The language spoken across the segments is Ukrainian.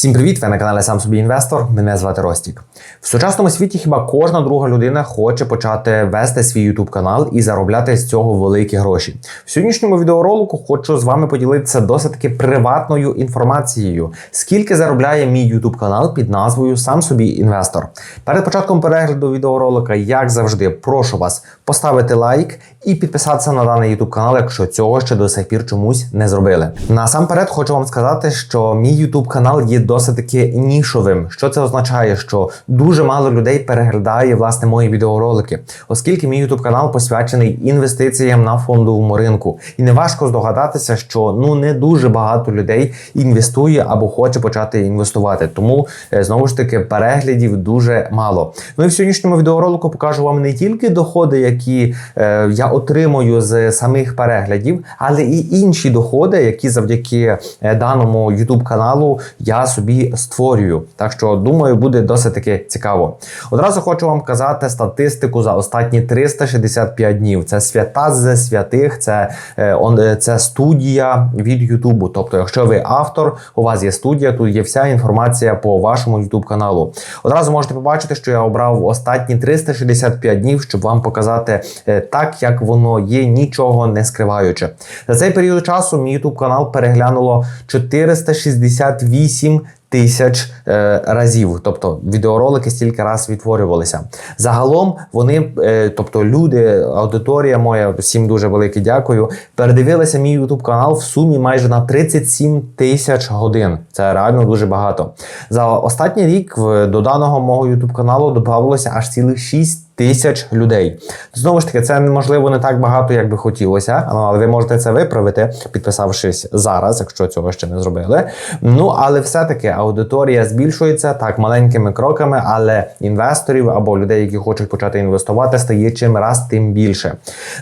Всім привіт! Ви на каналі Сам собі інвестор. Мене звати Ростік. В сучасному світі хіба кожна друга людина хоче почати вести свій YouTube канал і заробляти з цього великі гроші. В сьогоднішньому відеоролику хочу з вами поділитися досить таки приватною інформацією, скільки заробляє мій YouTube канал під назвою Сам собі інвестор. Перед початком перегляду відеоролика, як завжди, прошу вас поставити лайк і підписатися на даний YouTube канал, якщо цього ще до сих пір чомусь не зробили. Насамперед хочу вам сказати, що мій YouTube канал є досить таки нішовим. Що це означає? Що дуже мало людей переглядає власне мої відеоролики, оскільки мій YouTube канал посвячений інвестиціям на фондовому ринку, і не важко здогадатися, що ну не дуже багато людей інвестує або хоче почати інвестувати. Тому е, знову ж таки переглядів дуже мало. Ну і в сьогоднішньому відеоролику покажу вам не тільки доходи, які е, я отримую з самих переглядів, але і інші доходи, які завдяки е, даному YouTube каналу я собі створюю. Так що думаю, буде досить таки цікаво. Одразу хочу вам казати статистику за останні 365 днів. Це свята з святих, це, е, е, це студія від Ютубу. Тобто, якщо ви автор, у вас є студія, тут є вся інформація по вашому YouTube каналу. Одразу можете побачити, що я обрав останні 365 днів, щоб вам показати е, так, як воно є, нічого не скриваючи. За цей період часу мій YouTube канал переглянуло 468 Тисяч е, разів, тобто відеоролики стільки раз відтворювалися. Загалом вони, е, тобто люди, аудиторія моя, всім дуже велике дякую. Передивилися мій YouTube канал в сумі майже на 37 тисяч годин. Це реально дуже багато. За останній рік до даного мого YouTube каналу додавалося аж цілих 6 Тисяч людей. Знову ж таки, це можливо не так багато, як би хотілося, але ви можете це виправити, підписавшись зараз, якщо цього ще не зробили. Ну, але все-таки аудиторія збільшується так маленькими кроками, але інвесторів або людей, які хочуть почати інвестувати, стає чим раз тим більше.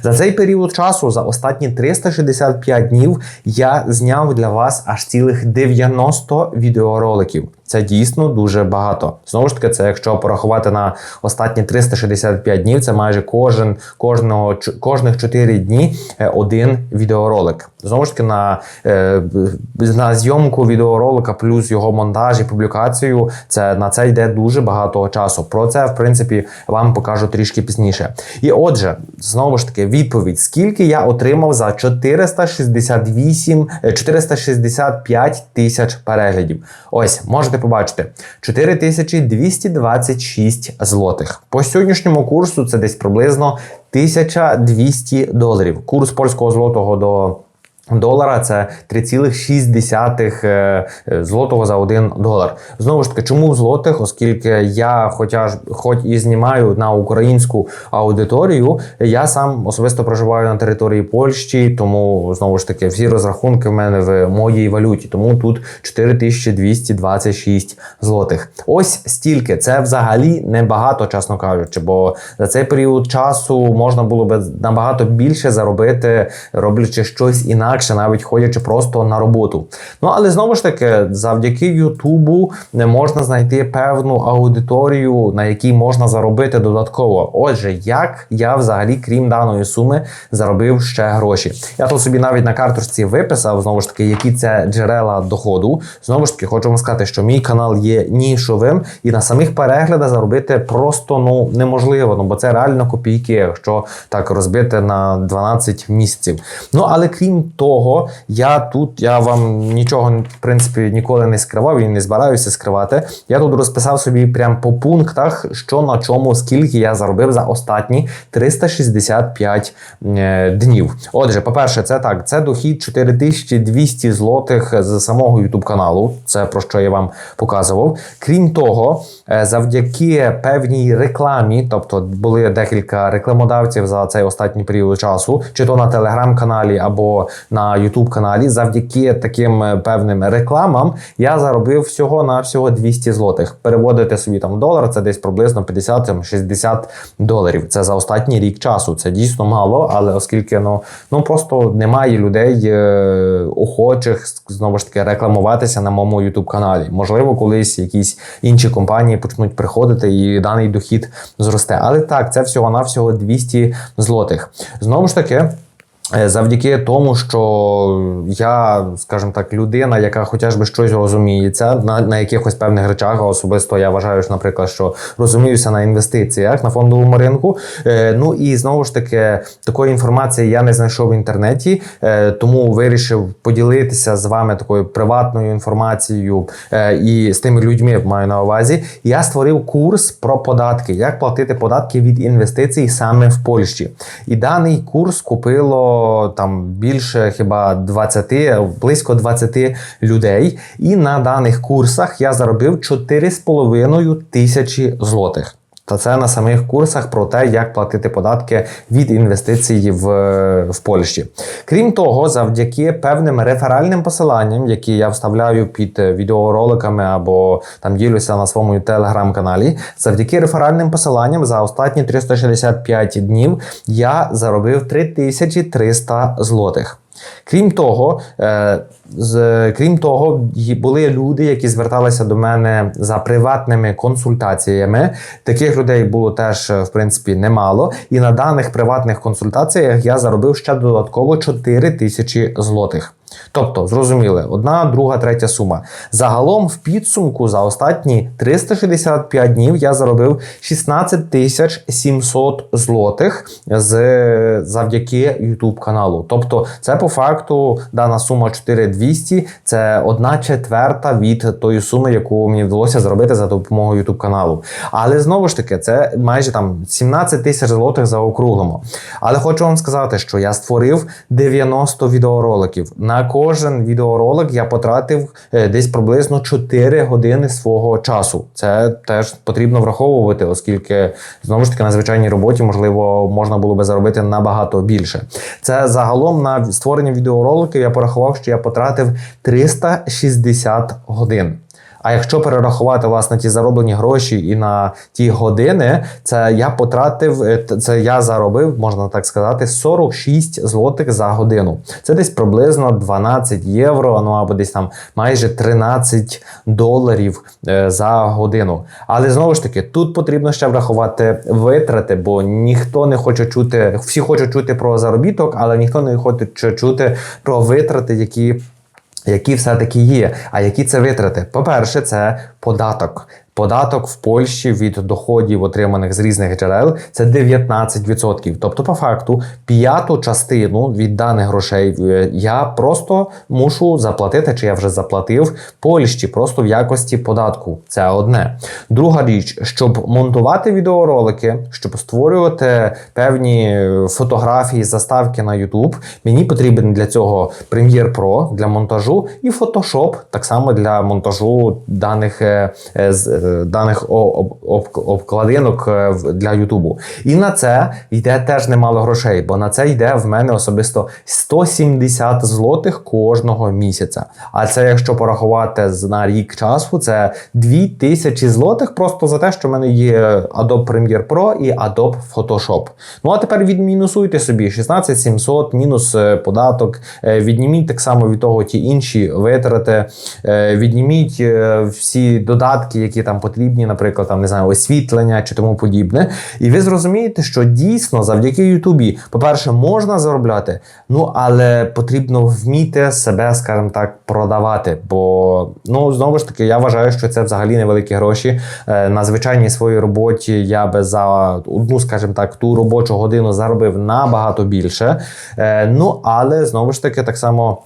За цей період часу, за останні 365 днів, я зняв для вас аж цілих 90 відеороликів. Це дійсно дуже багато. Знову ж таки, це якщо порахувати на останні 365 днів, це майже кожен кожного кожних 4 дні е, один відеоролик. Знову ж таки, на е, на зйомку відеоролика, плюс його монтаж і публікацію, це на це йде дуже багато часу. Про це, в принципі, вам покажу трішки пізніше. І отже, знову ж таки, відповідь: скільки я отримав за 468 465 тисяч переглядів. Ось можете побачити 4226 злотих. По сьогоднішньому курсу це десь приблизно 1200 доларів. Курс польського злотого до Долара це 3,6 е, злотого за 1 долар. Знову ж таки, чому в злотих? Оскільки я, хоча ж хоч і знімаю на українську аудиторію, я сам особисто проживаю на території Польщі, тому знову ж таки всі розрахунки в мене в моїй валюті. Тому тут 4226 злотих. Ось стільки. Це взагалі небагато, чесно кажучи, бо за цей період часу можна було би набагато більше заробити, роблячи щось інакше інакше, навіть ходячи просто на роботу. Ну але знову ж таки, завдяки Ютубу не можна знайти певну аудиторію, на якій можна заробити додатково. Отже, як я взагалі, крім даної суми, заробив ще гроші. Я тут собі навіть на карточці виписав знову ж таки, які це джерела доходу. Знову ж таки, хочу вам сказати, що мій канал є нішовим, і на самих переглядах заробити просто ну неможливо, ну бо це реально копійки, якщо так розбити на 12 місяців. Ну але крім того того, я тут я вам нічого в принципі ніколи не скривав і не збираюся скривати. Я тут розписав собі прям по пунктах, що на чому, скільки я заробив за останні 365 е, днів. Отже, по-перше, це так, це дохід 4200 злотих з самого YouTube каналу. Це про що я вам показував. Крім того, е, завдяки певній рекламі, тобто були декілька рекламодавців за цей останній період часу, чи то на телеграм-каналі або на на YouTube каналі. Завдяки таким е, певним рекламам я заробив всього на всього 200 злотих. Переводити собі там долар, це десь приблизно 50-60 доларів. Це за останній рік часу. Це дійсно мало, але оскільки ну ну просто немає людей е, охочих знову ж таки рекламуватися на моєму YouTube каналі. Можливо, колись якісь інші компанії почнуть приходити і даний дохід зросте. Але так, це всього на всього 200 злотих. Знову ж таки. Е, Завдяки тому, що я, скажімо так, людина, яка хоча б щось розуміється на, на якихось певних речах, особисто я вважаю, що, наприклад, що розуміюся на інвестиціях на фондовому ринку. Е, ну і знову ж таки, такої інформації я не знайшов в інтернеті, е, тому вирішив поділитися з вами такою приватною інформацією е, і з тими людьми маю на увазі. Я створив курс про податки, як платити податки від інвестицій саме в Польщі. І даний курс купило там більше хіба 20, близько 20 людей. І на даних курсах я заробив 4,5 тисячі злотих. Та це на самих курсах про те, як платити податки від інвестицій в, в Польщі. Крім того, завдяки певним реферальним посиланням, які я вставляю під відеороликами або там ділюся на своєму телеграм-каналі, завдяки реферальним посиланням за останні 365 днів я заробив 3300 злотих. Крім того, е, з, крім того, були люди, які зверталися до мене за приватними консультаціями. Таких людей було теж, е, в принципі, немало. І на даних приватних консультаціях я заробив ще додатково 4 тисячі злотих. Тобто, зрозуміли, одна, друга, третя сума. Загалом в підсумку за останні 365 днів я заробив 16 тисяч 700 злотих з завдяки YouTube каналу. Тобто, це по факту дана сума 4200 це одна четверта від тої суми, яку мені вдалося зробити за допомогою YouTube каналу. Але знову ж таки, це майже там 17 тисяч злотих заокруглимо. Але хочу вам сказати, що я створив 90 відеороликів. На кожен відеоролик я потратив е, десь приблизно 4 години свого часу. Це теж потрібно враховувати, оскільки знову ж таки на звичайній роботі можливо можна було би заробити набагато більше. Це загалом на створення відеороликів я порахував, що я потратив 360 годин. А якщо перерахувати власне ті зароблені гроші і на ті години, це я потратив, е, це я заробив, можна так сказати, 46 злотих за годину. Це десь приблизно 12 євро, ну або десь там майже 13 доларів е, за годину. Але знову ж таки, тут потрібно ще врахувати витрати, бо ніхто не хоче чути, всі хочуть чути про заробіток, але ніхто не хоче чути про витрати, які які все-таки є. А які це витрати? По-перше, це податок. Податок в Польщі від доходів, отриманих з різних джерел, це 19%. Тобто, по факту, п'яту частину від даних грошей е, я просто мушу заплатити, чи я вже заплатив Польщі, просто в якості податку. Це одне. Друга річ, щоб монтувати відеоролики, щоб створювати певні е, фотографії, заставки на YouTube, мені потрібен для цього Premiere Pro для монтажу і Photoshop так само для монтажу даних е, з даних об- об- обкладинок е, для Ютубу. І на це йде теж немало грошей, бо на це йде в мене особисто 170 злотих кожного місяця. А це якщо порахувати на рік часу, це 2000 злотих просто за те, що в мене є Adobe Premiere Pro і Adobe Photoshop. Ну а тепер відмінусуйте собі 16 700 мінус е, податок, е, відніміть так само від того ті інші витрати, е, відніміть е, всі додатки, які там потрібні, наприклад, там не знаю, освітлення чи тому подібне. І ви зрозумієте, що дійсно завдяки Ютубі, по-перше, можна заробляти, ну але потрібно вміти себе, скажімо так, продавати. Бо ну знову ж таки, я вважаю, що це взагалі невеликі гроші. Е, На звичайній своїй роботі я би за одну, скажімо так, ту робочу годину заробив набагато більше. Е, Ну але знову ж таки, так само.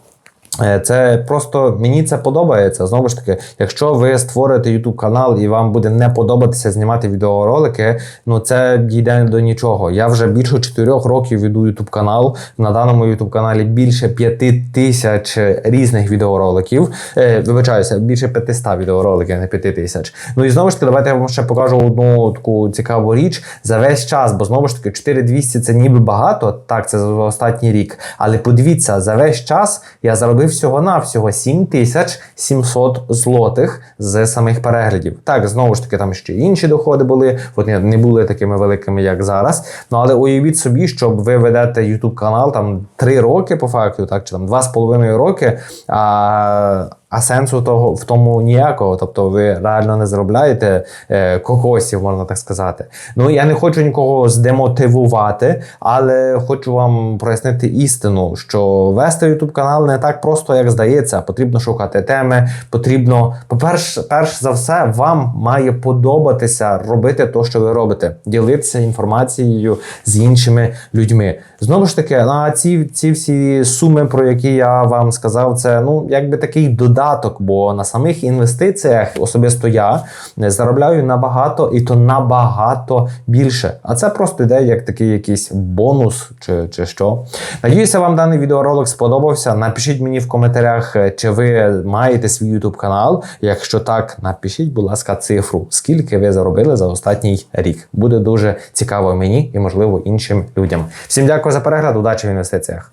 Е, Це просто мені це подобається. Знову ж таки, якщо ви створите YouTube канал і вам буде не подобатися знімати відеоролики, ну це дійде до нічого. Я вже більше 4 років веду YouTube канал. На даному YouTube каналі більше 5 тисяч різних відеороликів. Е, вибачаюся, більше 500 відеороликів, не 5 тисяч. Ну і знову ж таки, давайте я вам ще покажу одну таку цікаву річ за весь час, бо знову ж таки 4200 це ніби багато. Так, це за останній рік. Але подивіться, за весь час я заробив всього-навсього 7700 злотих з самих переглядів. Так, знову ж таки, там ще інші доходи були, вони не були такими великими, як зараз. Ну але уявіть собі, щоб ви ведете YouTube канал там 3 роки по факту, так чи там 2,5 роки. А А сенсу того в тому ніякого. Тобто ви реально не заробляєте е, кокосів, можна так сказати. Ну я не хочу нікого здемотивувати, але хочу вам прояснити істину, що вести YouTube канал не так просто, як здається. Потрібно шукати теми. Потрібно, по-перше, перш за все, вам має подобатися робити те, що ви робите, ділитися інформацією з іншими людьми. Знову ж таки, на ці, ці всі суми, про які я вам сказав, це ну якби такий додаток, бо на самих інвестиціях особисто я заробляю набагато і то набагато більше. А це просто йде як такий якийсь бонус чи, чи що. Надіюся, вам даний відеоролик сподобався. Напишіть мені в коментарях, е, чи ви маєте свій YouTube канал. Якщо так, напишіть, будь ласка, цифру, скільки ви заробили за останній рік. Буде дуже цікаво мені і, можливо, іншим людям. Всім дякую за перегляд, удачі в інвестиціях.